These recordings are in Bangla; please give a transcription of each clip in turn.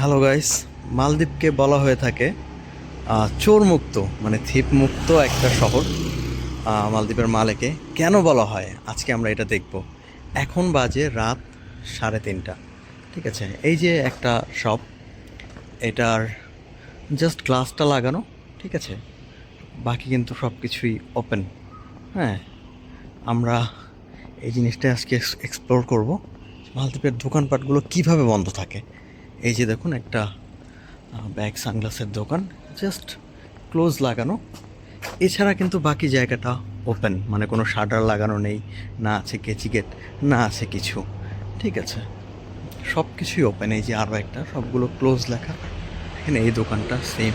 হ্যালো গাইস মালদ্বীপকে বলা হয়ে থাকে আহ, চোরমুক্ত মানে থিপমুক্ত একটা শহর মালদ্বীপের মালেকে। কেন বলা হয়? আজকে আমরা এটা দেখব। এখন বাজে রাত সাড়ে তিনটা। ঠিক আছে? এই যে একটা শপ এটার জাস্ট গ্লাসটা লাগানো ঠিক আছে? বাকি কিন্তু সব কিছুই ওপেন হ্যাঁ? আমরা এই জিনিসটা আজকে এক্সপ্লোর করব। মালদ্বীপের দোকানপাটগুলো কীভাবে বন্ধ থাকে? এই যে দেখুন একটা ব্যাগ সানগ্লাসের দোকান জাস্ট ক্লোজ লাগানো। এছাড়া কিন্তু বাকি জায়গাটা ওপেন মানে কোনো শাটার লাগানো নেই, না আছে কেচি গেট না আছে কিছু, ঠিক আছে? সব কিছুই ওপেন এই যে আরও একটা, সবগুলো ক্লোজ লেখা। এখানে এই দোকানটা সেম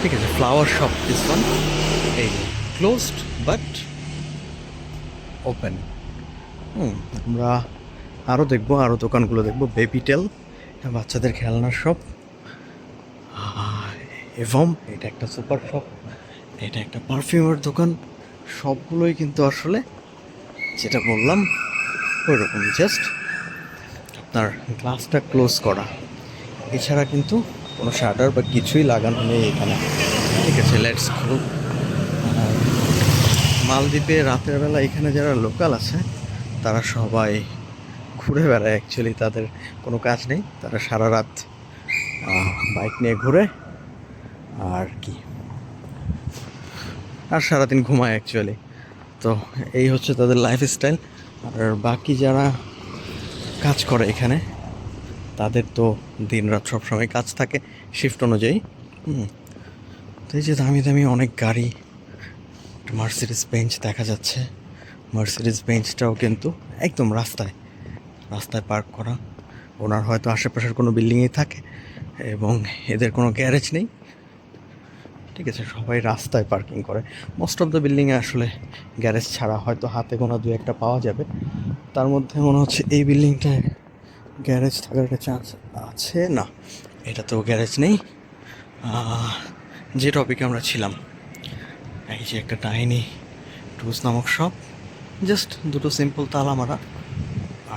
ঠিক আছে? ফ্লাওয়ার শপ দিস এই ক্লোজড বাট ওপেন হুম, আমরা আরও দেখব আরও দোকানগুলো দেখব বেবিটেল বাচ্চাদের খেলনার শপ এবং এটা একটা সুপার শপ, এটা একটা পারফিউমের দোকান, সবগুলোই কিন্তু আসলে যেটা বললাম ওই রকম জাস্ট আপনার গ্লাসটা ক্লোজ করা। এছাড়া কিন্তু কোনো শাটার বা কিছুই লাগানো নেই এখানে। ঠিক আছে লেটস গো মালদ্বীপে রাতের বেলা এখানে যারা লোকাল আছে, তারা সবাই ঘুরে বেড়ায় অ্যাকচুয়ালি তাদের কোনো কাজ নেই, তারা সারা রাত বাইক নিয়ে ঘুরে, আর কি। আর সারাদিন ঘুমায় অ্যাকচুয়ালি তো এই হচ্ছে তাদের লাইফস্টাইল আর বাকি যারা কাজ করে এখানে, তাদের তো দিন রাত সবসময় কাজ থাকে শিফট অনুযায়ী। তো এই যে দামি দামি অনেক গাড়ি মার্সিডিস বেঞ্চ দেখা যাচ্ছে। মার্সিডিস বেঞ্চটাও কিন্তু একদম রাস্তায়। রাস্তায় পার্ক করা। ওনার হয়তো আশেপাশের কোনো বিল্ডিংয়েই থাকে এবং এদের কোনো গ্যারেজ নেই। ঠিক আছে, সবাই রাস্তায় পার্কিং করে। মোস্ট অফ দ্য বিল্ডিংয়ে আসলে গ্যারেজ ছাড়া হয়তো হাতে গোনা দু একটা পাওয়া যাবে। তার মধ্যে মনে হচ্ছে এই বিল্ডিংটায় গ্যারেজ থাকার একটা চান্স আছে। না, এটাতেও গ্যারেজ নেই। যে টপিকে আমরা ছিলাম, এই যে একটা টাইনি টুস নামক শপ জাস্ট দুটো সিম্পল তালা মারা।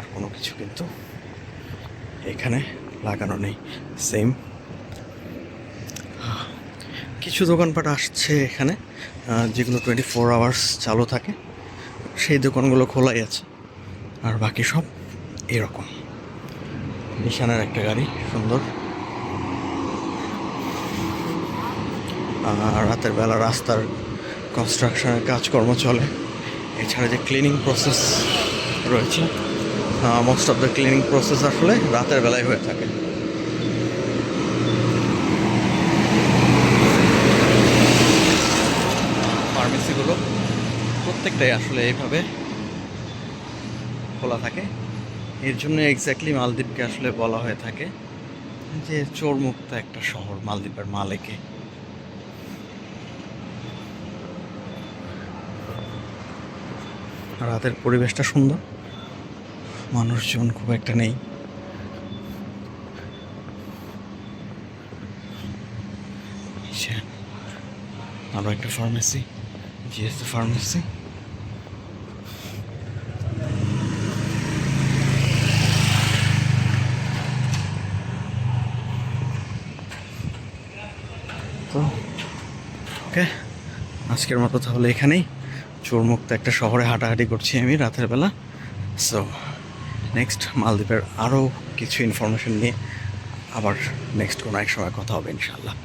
আর কোনো কিছু কিন্তু এখানে লাগানো নেই। সেম কিছু দোকানপাট আসছে এখানে যেগুলো টোয়েন্টি ফোর আওয়ার্স চালু থাকে। সেই দোকানগুলো খোলাই আছে, আর বাকি সব এরকম। নিশানের একটা গাড়ি, সুন্দর। আর রাতের বেলা রাস্তার কনস্ট্রাকশনের কাজকর্ম চলে। এছাড়া যে ক্লিনিং প্রসেস রয়েছে most of the cleaning process আসলে রাতের বেলায় হয়ে থাকে। ফার্মেসিগুলো প্রত্যেকটাই আসলে এইভাবে খোলা থাকে। এর জন্য এক্স্যাক্টলি মালদ্বীপকে আসলে বলা হয়ে থাকে যে, চোরমুক্ত একটা শহর মালদ্বীপের মালেকে। রাতের পরিবেশটা সুন্দর। মানুষজন খুব একটা নেই। এই যে, আরও একটা ফার্মেসি জিএস ফার্মেসি তো ওকে আজকের মতো তাহলে এখানেই। চোরমুক্ত একটা শহরে হাঁটাহাঁটি করছি আমি রাতের বেলা। সো নেক্সট মালদ্বীপের আরও কিছু ইনফরমেশন নিয়ে আবার নেক্সট কোনো এক সময় কথা হবে ইনশাল্লাহ